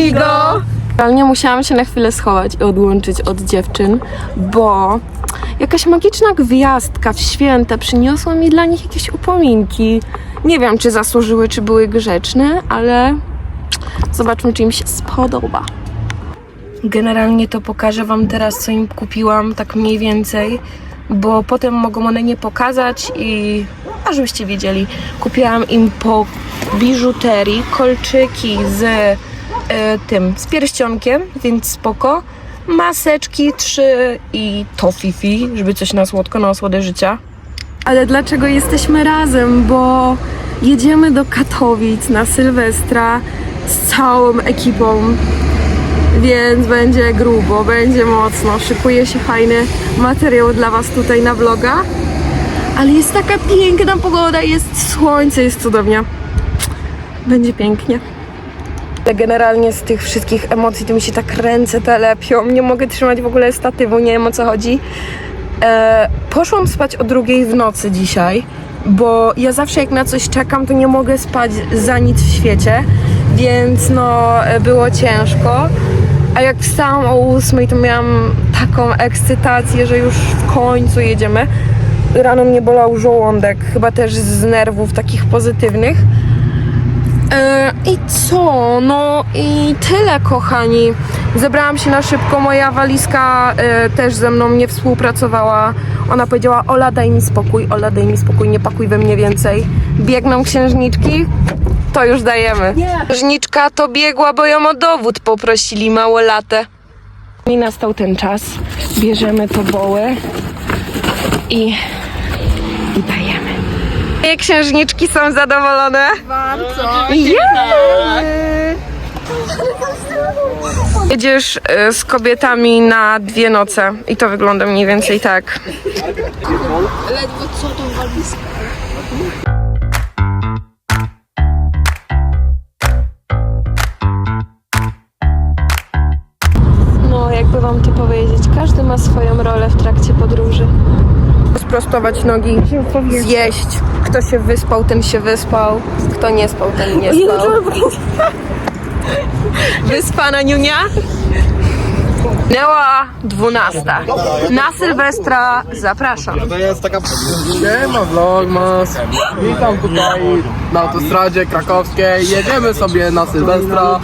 amigo! Realnie musiałam się na chwilę schować i odłączyć od dziewczyn, bo jakaś magiczna gwiazdka w święta przyniosła mi dla nich jakieś upominki. Nie wiem, czy zasłużyły, czy były grzeczne, ale zobaczmy, czy im się spodoba. Generalnie to pokażę Wam teraz, co im kupiłam, tak mniej więcej, bo potem mogą one nie pokazać i a żebyście wiedzieli, kupiłam im po biżuterii kolczyki z e, tym, z pierścionkiem, więc spoko. Maseczki trzy i to fifi, żeby coś na słodko, na osłodę życia. Ale dlaczego jesteśmy razem? Bo jedziemy do Katowic na Sylwestra z całą ekipą więc będzie grubo, będzie mocno. Szykuje się fajny materiał dla Was tutaj na vloga. Ale jest taka piękna pogoda, jest słońce, jest cudownie. Będzie pięknie. Ale Generalnie z tych wszystkich emocji to mi się tak ręce telepią. Nie mogę trzymać w ogóle statywu, nie wiem o co chodzi. E, poszłam spać o drugiej w nocy dzisiaj, bo ja zawsze jak na coś czekam, to nie mogę spać za nic w świecie, więc no e, było ciężko. A jak wstałam o ósmej, to miałam taką ekscytację, że już w końcu jedziemy. Rano mnie bolał żołądek, chyba też z nerwów takich pozytywnych. I co? No i tyle, kochani. Zebrałam się na szybko. Moja walizka e, też ze mną nie współpracowała. Ona powiedziała: Ola, daj mi spokój, Ola, daj mi spokój, nie pakuj we mnie więcej. Biegną księżniczki. To już dajemy. Księżniczka to biegła, bo ją o dowód poprosili małolatę. I nastał ten czas. Bierzemy to bołę i. I księżniczki są zadowolone? Jemy! Jedziesz y, z kobietami na dwie noce i to wygląda mniej więcej tak. No, jakby wam to powiedzieć, każdy ma swoją rolę. Sprostować nogi, zjeść. Kto się wyspał, ten się wyspał. Kto nie spał, ten nie spał. Wyspana niunia? Minęła dwunasta. Na Sylwestra zapraszam. To jest taka... Siema Vlogmas. Witam tutaj na autostradzie krakowskiej. Jedziemy sobie na Sylwestra.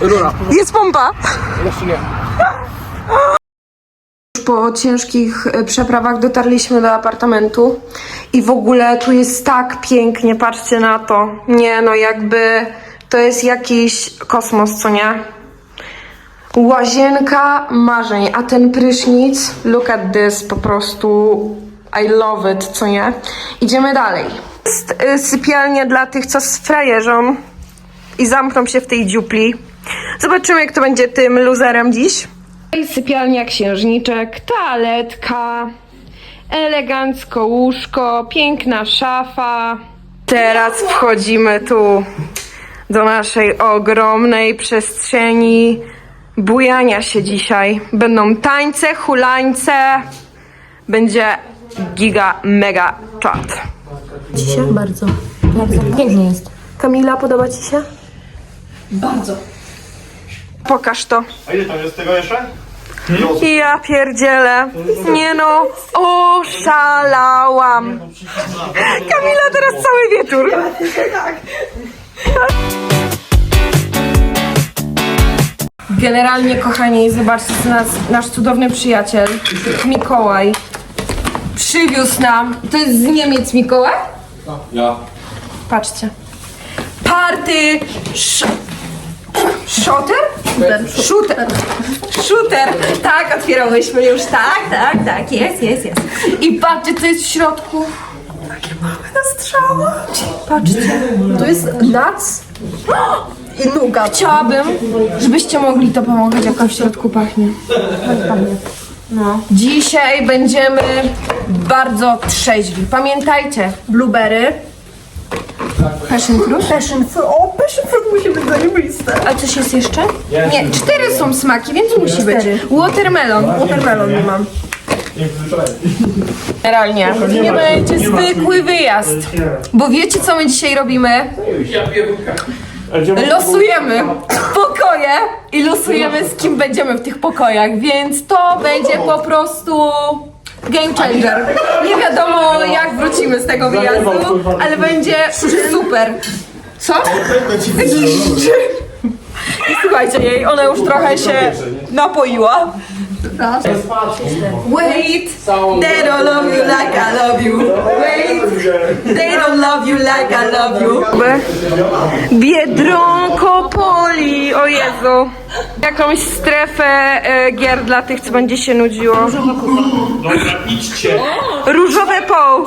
Rura. Jest pompa! Jeszcze nie. Po ciężkich e, przeprawach dotarliśmy do apartamentu i w ogóle tu jest tak pięknie, patrzcie na to. Nie no, jakby to jest jakiś kosmos, co nie? Łazienka marzeń, a ten prysznic, look at this, po prostu I love it, co nie? Idziemy dalej. Jest y, sypialnia dla tych, co z i zamkną się w tej dziupli. Zobaczymy, kto będzie tym luzerem dziś. Sypialnia księżniczek, toaletka, elegancko łóżko, piękna szafa. Teraz wchodzimy tu do naszej ogromnej przestrzeni bujania się dzisiaj. Będą tańce, hulańce, będzie giga, mega czat. Ci się? Bardzo, bardzo pięknie jest. Kamila, podoba Ci się? Bardzo. Pokaż to. A ile tam jest tego jeszcze? Ja pierdzielę. Nie no, oszalałam. Kamila teraz cały wieczór. Generalnie, kochani, zobaczcie, nas, nasz cudowny przyjaciel Mikołaj przywiózł nam. To jest z Niemiec Mikołaj? Ja. Patrzcie. Party sz... Shooter? Shooter. Shooter. Tak, otwierałyśmy już. Tak, tak, tak. Jest, jest, jest. I patrzcie, co jest w środku. Takie małe nastrzały. Patrzcie. To jest nac i nuga. Chciałabym, żebyście mogli to pomagać, jak to w środku pachnie. No. Dzisiaj będziemy bardzo trzeźwi. Pamiętajcie, blueberry, passion fruit, Passion fruit. O, passion fruit musi być zajebiste. A coś jest jeszcze? Nie, cztery są smaki, więc musi być. Watermelon. Watermelon nie mam. Generalnie nie będzie zwykły wyjazd. Bo wiecie co my dzisiaj robimy? losujemy pokoje i losujemy z kim będziemy w tych pokojach, więc to będzie po prostu game changer. Nie wiadomo jak wrócimy z tego wyjazdu, ale będzie super. Co? I słuchajcie jej, ona już trochę się napoiła. Wait, they don't love you like I love you. Wait, they don't love you like I love you. Biedronko Poli, o Jezu. Jakąś strefę e, gier dla tych, co będzie się nudziło. Dobra, idźcie. Różowe poł.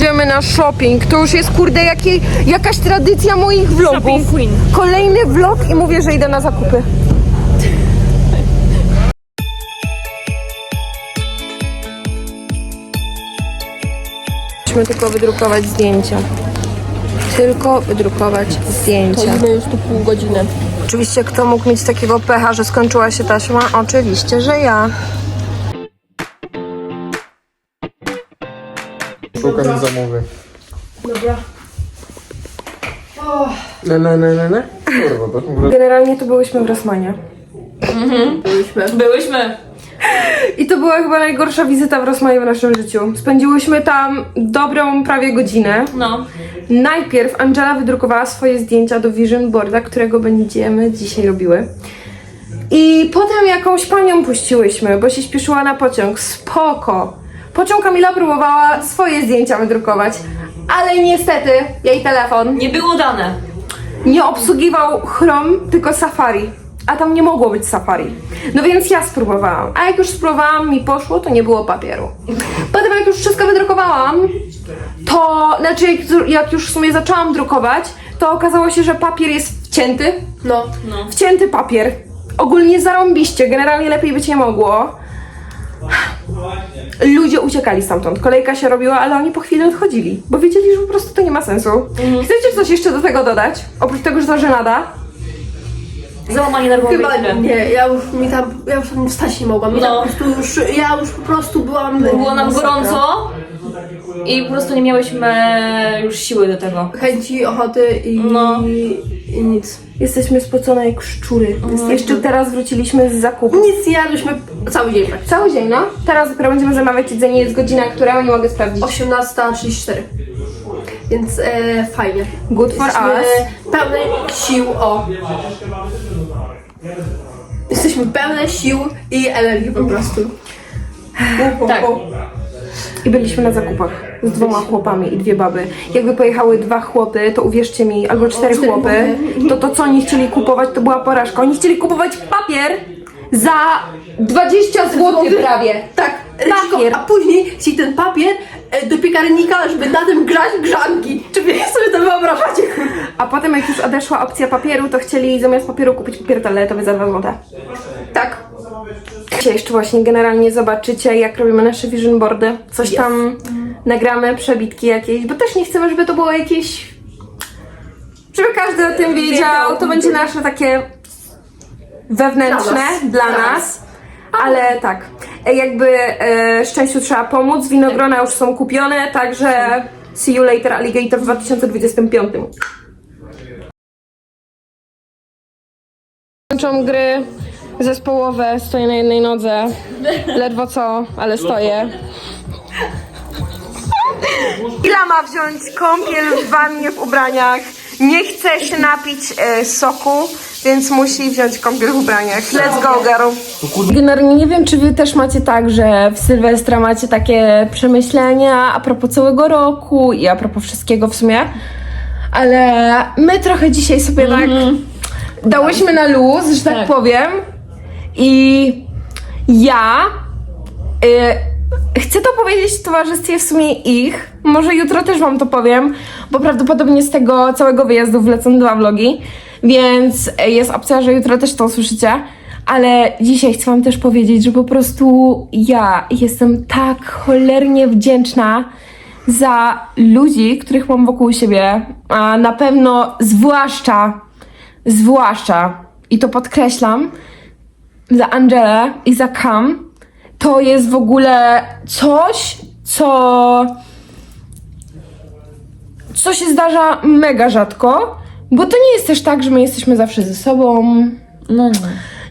Idziemy na shopping. To już jest kurde jakiej, jakaś tradycja moich vlogów. Kolejny vlog i mówię, że idę na zakupy. Musimy tylko wydrukować zdjęcia. Tylko wydrukować zdjęcia. już tu pół godziny. Oczywiście kto mógł mieć takiego pecha, że skończyła się taśma? Oczywiście, że ja. Szukam zamówy. Dobra. Ne, ne, ne, ne, ne. Kurwa, to w ogóle... Generalnie to byłyśmy w Rosmanie. Byłyśmy. I to była chyba najgorsza wizyta w Rosmanie w naszym życiu. Spędziłyśmy tam dobrą prawie godzinę. No. Najpierw Angela wydrukowała swoje zdjęcia do vision boarda, którego będziemy dzisiaj robiły. I potem jakąś panią puściłyśmy, bo się śpieszyła na pociąg. Spoko. Po czym Kamila próbowała swoje zdjęcia wydrukować. Ale niestety jej telefon Nie było dane. nie obsługiwał Chrome, tylko Safari. A tam nie mogło być Safari. No więc ja spróbowałam. A jak już spróbowałam, mi poszło, to nie było papieru. Potem jak już wszystko wydrukowałam, to znaczy jak, jak już w sumie zaczęłam drukować, to okazało się, że papier jest wcięty. No. no. Wcięty papier. Ogólnie zarąbiście, generalnie lepiej być nie mogło. Ludzie uciekali stamtąd. Kolejka się robiła, ale oni po chwili odchodzili, bo wiedzieli, że po prostu to nie ma sensu. Chcecie coś jeszcze do tego dodać? Oprócz tego, że to żenada? Załamanie nerwowe. Chyba tyle. nie, ja już mi tam, ja już tam wstać nie mogłam. Ja No. po prostu już, ja już po prostu byłam... Było nam gorąco i po prostu nie miałyśmy już siły do tego. Chęci, ochoty i, No. I nic. Jesteśmy spocone jak szczury. Jeszcze teraz wróciliśmy z zakupu. Nic jadłyśmy cały dzień praktycznie. Cały dzień, no. Teraz dopiero będziemy zamawiać jedzenie. Jest godzina, która nie mogę sprawdzić. 18.34. Więc e, fajnie. Good for Jesteśmy us. pełne sił, o. Jesteśmy pełne sił i energii po prostu. Tak. I byliśmy na zakupach z dwoma chłopami i dwie baby. Jakby pojechały dwa chłopy, to uwierzcie mi, albo cztery chłopy, to to co oni chcieli kupować, to była porażka. Oni chcieli kupować papier za 20 zł prawie. Tak, Papier. a później ci ten papier e, do piekarnika, żeby na tym grzać grzanki. Czy wy sobie to wyobrażacie? A potem jak już odeszła opcja papieru, to chcieli zamiast papieru kupić papier toaletowy za 2 zł. Tak. Dzisiaj jeszcze właśnie generalnie zobaczycie, jak robimy nasze vision boardy. Coś tam nagramy, przebitki jakieś, bo też nie chcemy, żeby to było jakieś... Żeby każdy o tym wiedział. To będzie nasze takie wewnętrzne Dla nas. dla nas. Ale tak, jakby e, szczęściu trzeba pomóc, winogrona już są kupione, także see you later alligator w 2025. Kończą gry zespołowe, stoję na jednej nodze, ledwo co, ale stoję. Ila ma wziąć kąpiel w wannie w ubraniach, nie chce się napić e, soku, więc musi wziąć kąpiel w ubraniach. Let's go, girl. Generalnie nie wiem, czy wy też macie tak, że w Sylwestra macie takie przemyślenia a propos całego roku i a propos wszystkiego w sumie, ale my trochę dzisiaj sobie tak dałyśmy na luz, że tak, powiem i ja y, chcę to powiedzieć w towarzystwie w sumie ich, może jutro też wam to powiem, bo prawdopodobnie z tego całego wyjazdu wlecą dwa vlogi, więc y, jest opcja, że jutro też to usłyszycie. Ale dzisiaj chcę wam też powiedzieć, że po prostu ja jestem tak cholernie wdzięczna za ludzi, których mam wokół siebie, a na pewno zwłaszcza, zwłaszcza, i to podkreślam, za Angelę i za Cam, to jest w ogóle coś, co co się zdarza mega rzadko, bo to nie jest też tak, że my jesteśmy zawsze ze sobą. No nie.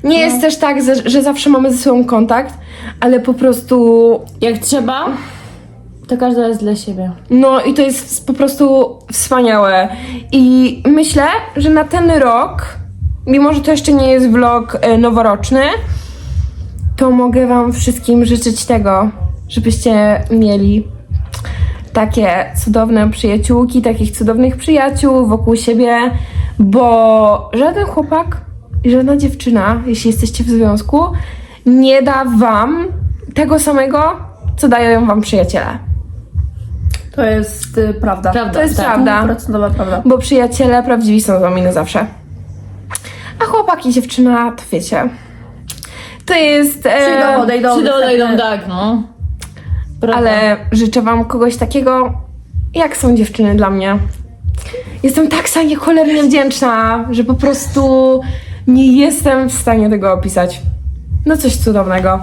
Nie jest też tak, że- że zawsze mamy ze sobą kontakt, ale po prostu Jak trzeba, to każda jest dla siebie. No i to jest po prostu wspaniałe. I myślę, że na ten rok, mimo że to jeszcze nie jest vlog e, noworoczny, to mogę Wam wszystkim życzyć tego, żebyście mieli takie cudowne przyjaciółki, takich cudownych przyjaciół wokół siebie, bo żaden chłopak i żadna dziewczyna, jeśli jesteście w związku, nie da Wam tego samego, co dają Wam przyjaciele. To jest y, prawda. Prawda, To jest tak. prawda. Procentowa prawda. Bo przyjaciele prawdziwi są z wami na zawsze. A chłopak i dziewczyna, to wiecie. To jest. E, Przyjdą, odejdą. Przyjdą, odejdą, tak, no. Prawda. ale życzę wam kogoś takiego, jak są dziewczyny dla mnie. Jestem tak sobie cholernie wdzięczna, że po prostu nie jestem w stanie tego opisać. No coś cudownego.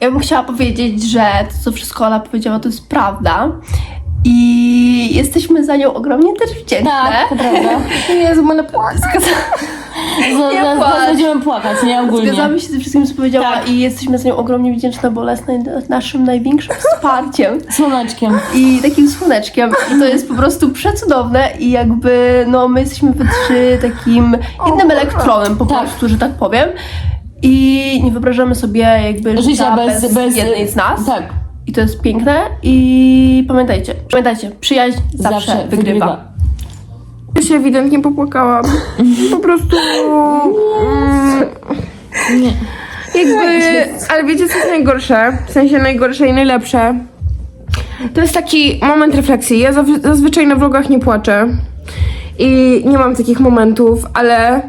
Ja bym chciała powiedzieć, że to, co wszystko Ola powiedziała, to jest prawda. I jesteśmy za nią ogromnie też wdzięczne. Tak, to prawda. Jezu, będę płakać. Zaraz będziemy płakać, nie ogólnie. Zgadzamy się ze wszystkim, co powiedziała Tak. i jesteśmy za nią ogromnie wdzięczne, bo Ola jest naszym największym wsparciem Słoneczkiem. i takim słoneczkiem i to jest po prostu przecudowne i jakby no my jesteśmy trzy takim innym elektronem po Tak. prostu, że tak powiem i nie wyobrażamy sobie jakby Życia bez, bez... jednej z nas Tak. I to jest piękne i pamiętajcie, pamiętajcie, przyjaźń zawsze, wygrywa. Ja się ewidentnie popłakałam. Po prostu. Mm, Nie. jakby. Ale wiecie, co jest najgorsze? W sensie najgorsze i najlepsze. To jest taki moment refleksji. Ja zaw- zazwyczaj na vlogach nie płaczę. I nie mam takich momentów, ale.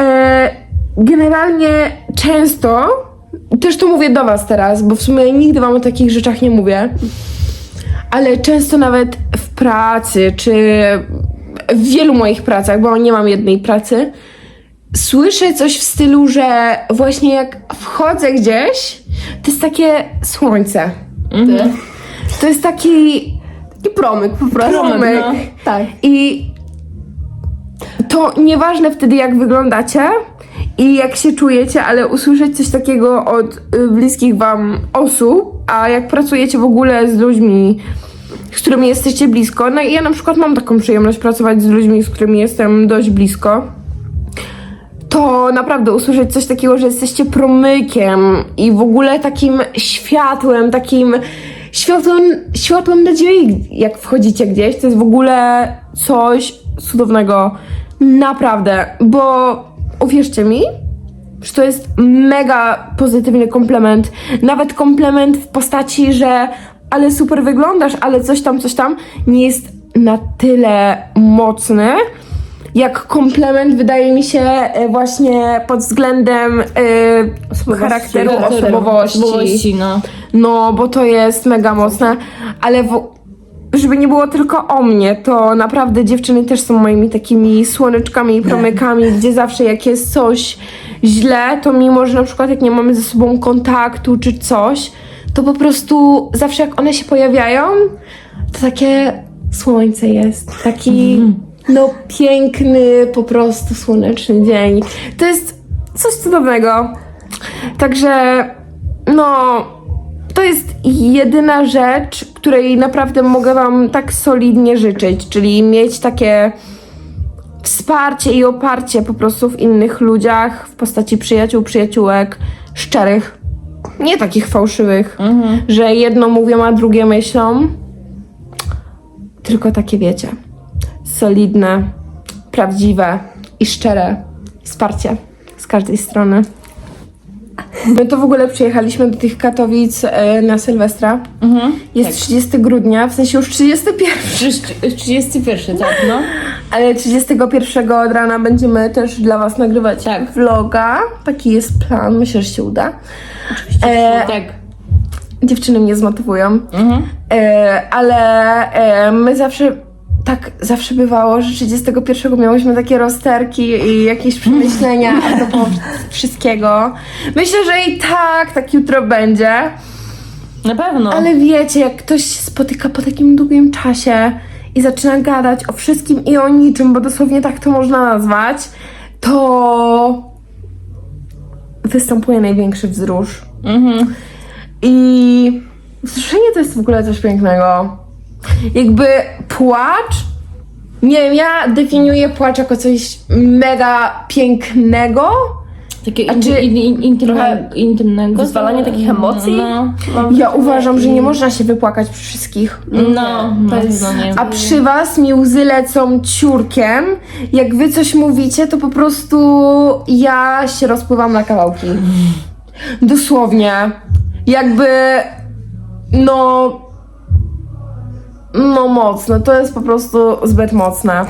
E, generalnie często. Też to mówię do Was teraz, bo w sumie nigdy Wam o takich rzeczach nie mówię. Ale często nawet w pracy, czy w wielu moich pracach, bo nie mam jednej pracy, słyszę coś w stylu, że właśnie jak wchodzę gdzieś, to jest takie słońce. To jest taki I promyk po prostu. promyk. no. Tak. I to nieważne wtedy, jak wyglądacie i jak się czujecie, ale usłyszeć coś takiego od y, bliskich wam osób, a jak pracujecie w ogóle z ludźmi, z którymi jesteście blisko, no i ja na przykład mam taką przyjemność pracować z ludźmi, z którymi jestem dość blisko, to naprawdę usłyszeć coś takiego, że jesteście promykiem i w ogóle takim światłem, takim światłem, światłem nadziei, jak wchodzicie gdzieś, to jest w ogóle coś cudownego. Naprawdę, bo uwierzcie mi, że to jest mega pozytywny komplement. Nawet komplement w postaci, że ale super wyglądasz, ale coś tam, coś tam, nie jest na tyle mocny, jak komplement wydaje mi się e, właśnie pod względem e, charakteru, osobowości. Osobowości, no. No, bo to jest mega mocne, ale w, żeby nie było tylko o mnie, to naprawdę dziewczyny też są moimi takimi słoneczkami i promykami, gdzie zawsze jak jest coś źle, to mimo, że na przykład jak nie mamy ze sobą kontaktu czy coś, to po prostu zawsze jak one się pojawiają, to takie słońce jest, taki no piękny, po prostu słoneczny dzień. To jest coś cudownego. Także no, to jest jedyna rzecz, której naprawdę mogę Wam tak solidnie życzyć, czyli mieć takie wsparcie i oparcie po prostu w innych ludziach, w postaci przyjaciół, przyjaciółek, szczerych, nie takich fałszywych, że jedno mówią, a drugie myślą, tylko takie wiecie, solidne, prawdziwe i szczere wsparcie z każdej strony. My to w ogóle przyjechaliśmy do tych Katowic e, na Sylwestra. Jest 30 grudnia, w sensie już 31, Trzyś- 31, tak, no. ale 31 od rana będziemy też dla Was nagrywać Tak. vloga. Taki jest plan, myślę, że się uda. E, Tak. dziewczyny mnie zmotywują, Mhm. e, ale e, my zawsze. Tak zawsze bywało, że 31 miałyśmy takie rozterki i jakieś przemyślenia a propos wszystkiego. Myślę, że i tak tak jutro będzie. Na pewno. Ale wiecie, jak ktoś się spotyka po takim długim czasie i zaczyna gadać o wszystkim i o niczym, bo dosłownie tak to można nazwać, to występuje największy wzrusz. I wzruszenie to jest w ogóle coś pięknego. Jakby płacz, nie wiem, ja definiuję płacz jako coś mega pięknego. Takie A in, czy- in, in, intymne, trochę intymnego. wyzwalanie takich emocji? No, Ja uważam, że nie można się wypłakać przy wszystkich. no, to no, jest- no, nie. A przy was mi łzy lecą ciurkiem. Jak wy coś mówicie, to po prostu ja się rozpływam na kawałki. Dosłownie. Jakby. No. No mocne. To jest po prostu zbyt mocne.